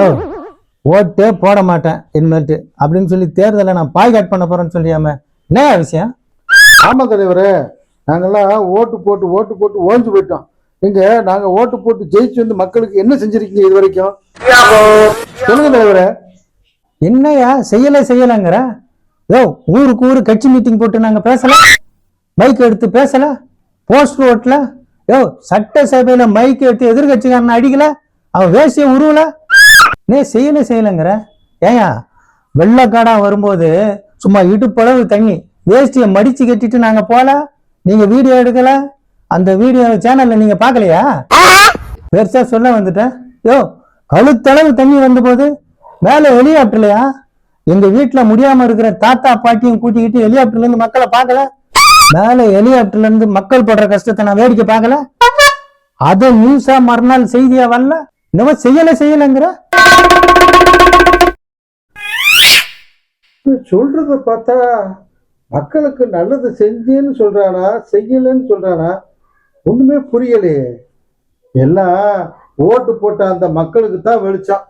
ஓ ஓட்டே போட மாட்டேன் இனிமேட்டு அப்படின்னு சொல்லி தேர்தலை நான் பாய் கட் பண்ண போறேன்னு சொல்லியாம என்ன விஷயம்? ஆமா தலைவரே நாங்கெல்லாம் ஓட்டு போட்டு ஓட்டு போட்டு ஓஞ்சு போயிட்டோம். நீங்க நாங்க ஓட்டு போட்டு ஜெயிச்சு வந்து மக்களுக்கு என்ன செஞ்சிருக்கீங்க இது வரைக்கும்? சொல்லுங்க தலைவரே. என்னையா செய்யல செய்யலங்கிற? யோ ஊருக்கு ஊரு கட்சி மீட்டிங் போட்டு நாங்க பேசல? மைக் எடுத்து பேசல? போஸ்டர் ஓட்டல யோ சட்டசபையில மைக் எடுத்து எதிர்கட்சிக்காரன் அடிக்கல? அவன் வேஷ்டியை உருவல? நீ செய்யல செய்யலைங்கிற? ஏயா வெள்ளக்காடா வரும்போது சும்மா இடுப்பளவு தண்ணி வேஷ்டியை மடிச்சு கட்டிட்டு நாங்க போல? நீங்க வீடியோ எடுக்கல? அந்த வீடியோ சேனல்ல நீங்க பார்க்கலையா பெருசா சொல்ல வந்துட்டேன். யோ கழுத்தளவு தண்ணி வந்த போது மேல ஹெலிகாப்டர்லையா எங்க வீட்டுல முடியாம இருக்கிற தாத்தா பாட்டியும் கூட்டிக்கிட்டு ஹெலிகாப்டர்ல இருந்து மக்களை பார்க்கல? மேல ஹெலிகாப்டர்ல இருந்து மக்கள் படுற கஷ்டத்தை நான் வேடிக்கை பார்க்கல? அது நியூஸா மறுநாள் செய்தியா வரல? இன்னமும் செய்யல செய்யலங்கிற? சொல்றத பார்த்தா மக்களுக்கு நல்லது செஞ்சேன்னு சொல்றானா செய்யலன்னு சொல்றானா ஒண்ணுமே புரியலையே. எல்லாம் ஓட்டு போட்ட அந்த மக்களுக்கு தான் வெளிச்சம்